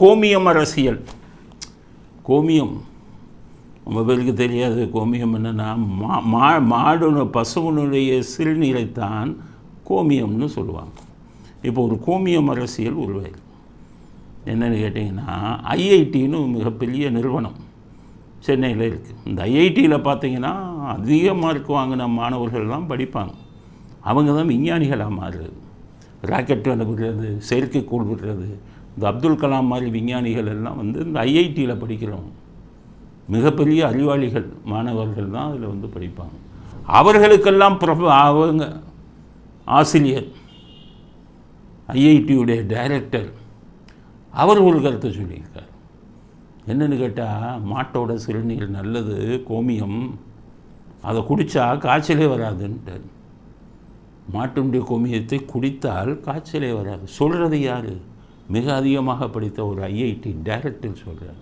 கோமியம் அரசியல். கோமியம். ரொம்ப பேருக்கு தெரியாது. கோமியம் என்னென்னா மா மா மாடு பசுவனுடைய சிறுநீரைத்தான் கோமியம்னு சொல்லுவாங்க. இப்போ ஒரு கோமியம் அரசியல் உருவாயிருக்கு. என்னென்னு கேட்டிங்கன்னா ஐஐடின்னு மிகப்பெரிய நிறுவனம் சென்னையில் இருக்குது இந்த ஐஐடியில் பார்த்தீங்கன்னா அதிக மார்க் வாங்கின மாணவர்கள்லாம் படிப்பாங்க. அவங்க தான் விஞ்ஞானிகளாக மாறுறது. ராக்கெட் அனுப்புகிறது செயற்கைக்கோள் விடுறது இந்த அப்துல் கலாம் மாதிரி விஞ்ஞானிகள் எல்லாம் வந்து இந்த ஐஐடியில் படிக்கிறவங்க மிகப்பெரிய அறிவாளிகள் மாணவர்கள் தான் அதில் வந்து படிப்பாங்க. அவர்களுக்கெல்லாம் பிரப அவங்க ஆசிரியர் ஐஐடியுடைய டைரக்டர் அவர் ஒரு கருத்தை சொல்லியிருக்கார். என்னன்னு கேட்டால் மாட்டோட சிறுநீர் நல்லது கோமியம் அதை குடித்தா காய்ச்சலே வராதுன்ட்டார். மாட்டுடைய கோமியத்தை குடித்தால் காய்ச்சலே வராது. சொல்கிறது யார்? மிக அதிகமாக படித்த ஒரு ஐஐடி டைரக்டர் சொல்கிறார்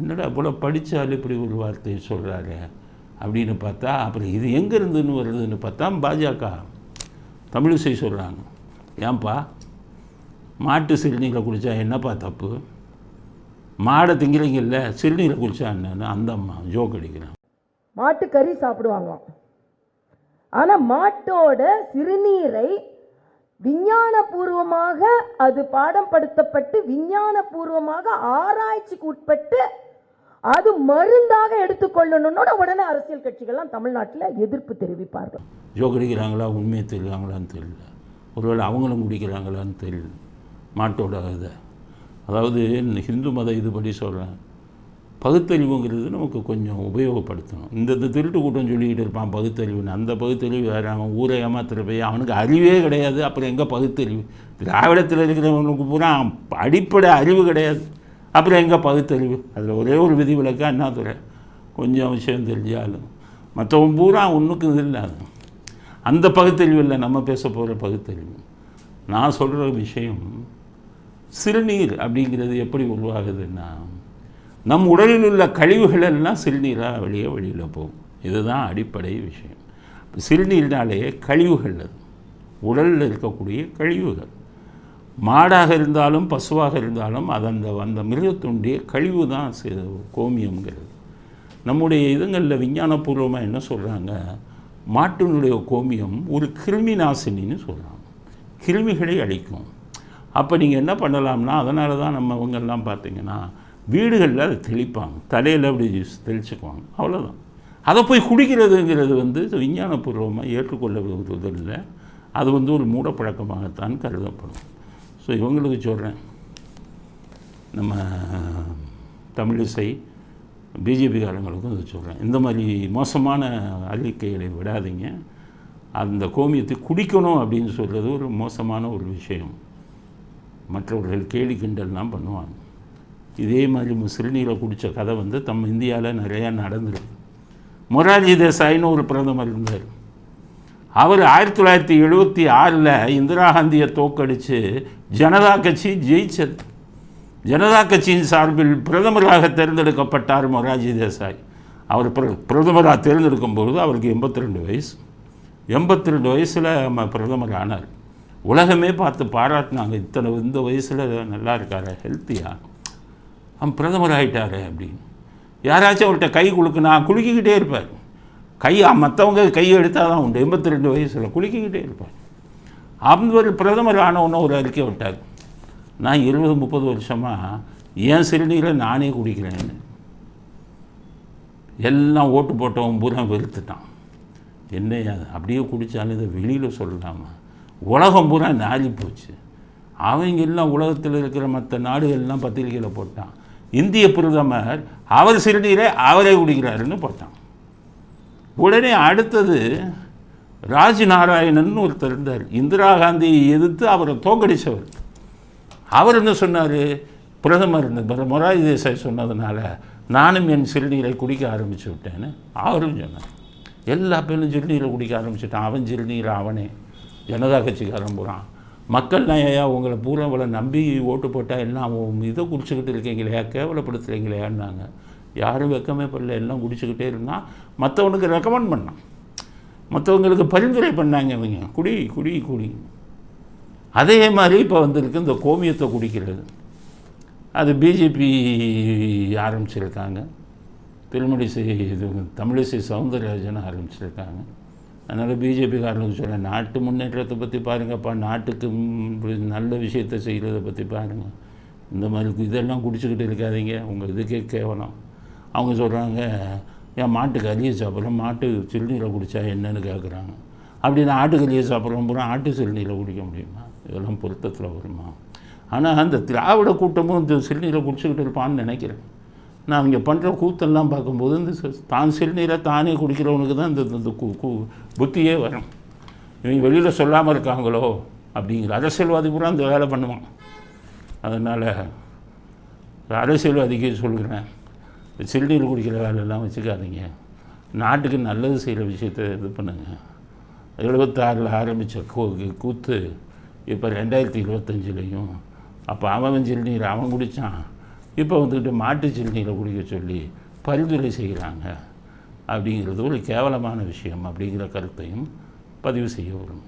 என்னடா இவ்வளோ படித்தால் இப்படி ஒரு வார்த்தையை சொல்கிறாரு அப்படின்னு பார்த்தா அப்புறம் இது எங்கேருந்துன்னு வருதுன்னு பார்த்தா பாஜக. தமிழிசை சொல்கிறாங்க ஏன்பா? மாட்டு சிறுநீரை குடித்தா என்னப்பா தப்பு? மாடை திங்கிறீங்கல்ல சிறுநீரை குடித்தா என்னன்னு அந்த அம்மா ஜோக் அடிக்கிறான் மாட்டு கறி சாப்பிடுவாங்க ஆனால் மாட்டோட சிறுநீரை விஞ்ஞானபூர்வமாக அது பாடம் படுத்தப்பட்டு விஞ்ஞானபூர்வமாக ஆராய்ச்சிக்கு உட்பட்டு அது மருந்தாக எடுத்துக்கொள்ளணும்னோட உடனே அரசியல் கட்சிகள்லாம் தமிழ்நாட்டில் எதிர்ப்பு தெரிவிப்பார்கள். ஜோகடிக்கிறாங்களா உண்மையை தெரியுறாங்களான்னு தெரியல. ஒருவேளை அவங்களும் குடிக்கிறாங்களான்னு தெரியல. மாட்டோட இதை. அதாவது ஹிந்து மத இதுபடி சொல்கிறேன் பகுத்தறிவுங்கிறது நமக்கு கொஞ்சம் உபயோகப்படுத்தணும். இந்த இந்த திருட்டு கூட்டம் சொல்லிக்கிட்டு இருப்பான் பகுத்தறிவுன்னு அந்த பகுத்தறிவு வேறு அவன் ஊரை ஏமாத்துற போய் அவனுக்கு அறிவே கிடையாது. அப்புறம் எங்கே பகுத்தறிவு? திராவிடத்தில் இருக்கிறவனுக்கு பூரா அடிப்படை அறிவு கிடையாது. அப்புறம் எங்கே பகுத்தறிவு? அதில் ஒரே ஒரு விதி விலக்கா அண்ணாதுரை கொஞ்சம் விஷயம் தெரிஞ்சாலும் மற்றவன் பூரா ஒன்றுக்கும் இது இல்லை அது. அந்த பகுத்தறிவு இல்லை. நம்ம பேச போகிற பகுத்தறிவு. நான் சொல்கிற விஷயம் சிறுநீர் அப்படிங்கிறது எப்படி உருவாகுதுன்னா நம் உடலில் உள்ள கழிவுகள் எல்லாம் சிறுநீராக வெளியே வெளியில் போகும். இதுதான் அடிப்படை விஷயம். இப்ப சிறுநீர்னாலே கழிவுகள் அது. உடலில் இருக்கக்கூடிய கழிவுகள். மாடாக இருந்தாலும் பசுவாக இருந்தாலும் அது அந்த அந்த மிருகத்தினுடைய கழிவு தான் சி- கோமியம்ங்கிறது. நம்முடைய இதுங்களில் விஞ்ஞானபூர்வமாக என்ன சொல்கிறாங்க மாட்டினுடைய கோமியம் ஒரு கிருமி நாசினின்னு சொல்கிறாங்க கிருமிகளை அழிக்கும். அப்போ நீங்கள் என்ன பண்ணலாம்னா அதனால தான் நம்ம இவங்கெல்லாம் பார்த்தீங்கன்னா வீடுகளில் அதை தெளிப்பாங்க. தலையில் அப்படி தெளிச்சுக்குவாங்க. அவ்வளோதான் அதை போய் குடிக்கிறதுங்கிறது வந்து விஞ்ஞானபூர்வமாக ஏற்றுக்கொள்ளப்படுவதில்லை அது வந்து ஒரு மூடப்பழக்கமாகத்தான் கருதப்படும். ஸோ இவங்களுக்கு சொல்கிறேன் நம்ம தமிழிசை பிஜேபிக்காரங்களுக்கும் இதை சொல்கிறேன் இந்த மாதிரி மோசமான அறிக்கைகளை விடாதீங்க. அந்த கோமியத்தை குடிக்கணும் அப்படின்னு சொல்கிறது ஒரு மோசமான ஒரு விஷயம். மற்றவர்கள் கேலி கிண்டல்லாம் பண்ணுவாங்க. இதே மாதிரி மு- குடித்த கதை வந்து தம் இந்தியாவில் நிறையா நடந்திருக்கு. மொரார்ஜி தேசாயின்னு ஒரு பிரதமர் இருந்தார். அவர் ஆயிரத்தி தொள்ளாயிரத்தி எழுபத்தி ஆறில் இந்திரா காந்தியை தோக்கடித்து ஜனதா கட்சி ஜெயிச்சது. ஜனதா கட்சியின் சார்பில் பிரதமராக தேர்ந்தெடுக்கப்பட்டார் மொரார்ஜி தேசாய். அவர் பிர பிரதமராக தேர்ந்தெடுக்கும் பொழுது அவருக்கு எண்பத்தி ரெண்டு வயசு. எண்பத்தி ரெண்டு வயசில் பிரதமர் ஆனார். உலகமே பார்த்து பாராட்டினாங்க. இத்தனை இந்த வயசில் நல்லா இருக்காரு ஹெல்த்தியாக அவன் பிரதமர் ஆகிட்டாரு அப்படின்னு. யாராச்சும் அவர்கிட்ட கை குலுக்குனா குலுக்கிக்கிட்டே இருப்பார் கை மற்றவங்க கை எடுத்தால் தான் உண்டு. எண்பத்தி ரெண்டு வயசில் குலுக்கிக்கிட்டே இருப்பார் அவர் பிரதமர் ஆனவுன்னு ஒரு அறிக்கை விட்டார். நான் இருபது முப்பது வருஷமாக என் சிறுநீரை நானே குடிக்கிறேன்னு. எல்லாம் ஓட்டு போட்டவன் பூரா வெறுத்துட்டான். என்னையா அப்படியே குடித்தாலும் இதை வெளியில் சொல்லலாமா? உலகம் பூரா நாளி போச்சு அவங்க எல்லாம் உலகத்தில் இருக்கிற மற்ற நாடுகள்லாம் பத்திரிக்கையில் போட்டான். இந்திய பிரதமர் அவர் சிறுநீரை அவரே குடிக்கிறாருன்னு பார்த்தான் உடனே அடுத்தது ராஜ் நாராயணன் ஒருத்தர் இருந்தார். இந்திரா காந்தியை எதிர்த்து அவரை தோக்கடிச்சவர். அவர் என்ன சொன்னார்? பிரதமர் இந்த பிர- தேசாய் சொன்னதுனால நானும் என் சிறுநீரை குடிக்க ஆரம்பிச்சு விட்டேன்னு அவரும் சொன்னார். எல்லா பேரும் சிறுநீரை குடிக்க ஆரம்பிச்சிட்டான். அவன் சிறுநீரை அவனே. ஜனதா கட்சிக்காரன் போகிறான் மக்கள்லாம் ஏயா உங்களை பூரா இவ்வளோ நம்பி ஓட்டு போட்டால் எல்லாம் உன் இதை குடிச்சுக்கிட்டு இருக்கீங்களே கேவலப்படுத்துறீங்களேன்னாங்க யாரும் வெக்கமே படல எல்லாம் குடிச்சுக்கிட்டே இருந்தால் மற்றவனுக்கு ரெக்கமெண்ட் பண்ணான். மற்றவங்களுக்கு பரிந்துரை பண்ணாங்க இவங்க. குடி குடி குடி. அதே மாதிரி இப்போ வந்திருக்கு இந்த கோமியத்தை குடிக்கிறது. அது பிஜேபி ஆரம்பிச்சிருக்காங்க. திருமணிசை இது தமிழிசை சவுந்தரராஜன் ஆரம்பிச்சிருக்காங்க. அதனால் பிஜேபிக்காரர்களுக்கு சொல்ல நாட்டு முன்னேற்றத்தை பற்றி பாருங்கப்பா நாட்டுக்கு நல்ல விஷயத்தை செய்கிறத பற்றி பாருங்கள் இந்த மாதிரி இதெல்லாம் குடிச்சுக்கிட்டு இருக்காதீங்க. உங்கள் இதுக்கே கேவலம். அவங்க சொல்கிறாங்க ஏன் மாட்டுக்கு அலிய சாப்பிட்றோம்? மாட்டு சிறுநீரை குடித்தா என்னன்னு கேட்குறாங்க அப்படின்னா ஆட்டுக்கலியை சாப்பிட்றோம் பூரா ஆட்டு சிறுநீரை குடிக்க முடியுமா? இதெல்லாம் பொருத்தத்தில் வருமா? ஆனால் அந்த திராவிட கூட்டமும் இந்த சிறுநீரை குடிச்சுக்கிட்டு இருப்பான்னு நினைக்கிறேன். நான் அவங்க பண்ணுற கூத்தெல்லாம் பார்க்கும்போது இந்த தான் சிறுநீரை தானே குடிக்கிறவனுக்கு தான் இந்த இந்த கு புத்தியே வரும். இவங்க வெளியில் சொல்லாமல் இருக்காங்களோ அப்படிங்கிற அரசியல்வாதி பூரா இந்த வேலை பண்ணுவான். அதனால் அரசியல்வாதிக்கு சொல்கிறேன் இந்த சிறுநீர் குடிக்கிற வேலையெல்லாம் வச்சுக்காதீங்க. நாட்டுக்கு நல்லது செய்கிற விஷயத்தை இது பண்ணுங்கள் எழுபத்தாறில் ஆரம்பித்த கூ கூத்து இப்போ ரெண்டாயிரத்தி இருபத்தஞ்சிலையும் அப்போ அவன் சிறுநீர் அவன் குடித்தான் இப்போ வந்துக்கிட்டு மாட்டு சிறுநீரை குடிக்க சொல்லி பரிந்துரை செய்கிறாங்க அப்படிங்கிறது ஒரு கேவலமான விஷயம் அப்படிங்கிற கருத்தையும் பதிவு செய்ய விரும்புகிறேன்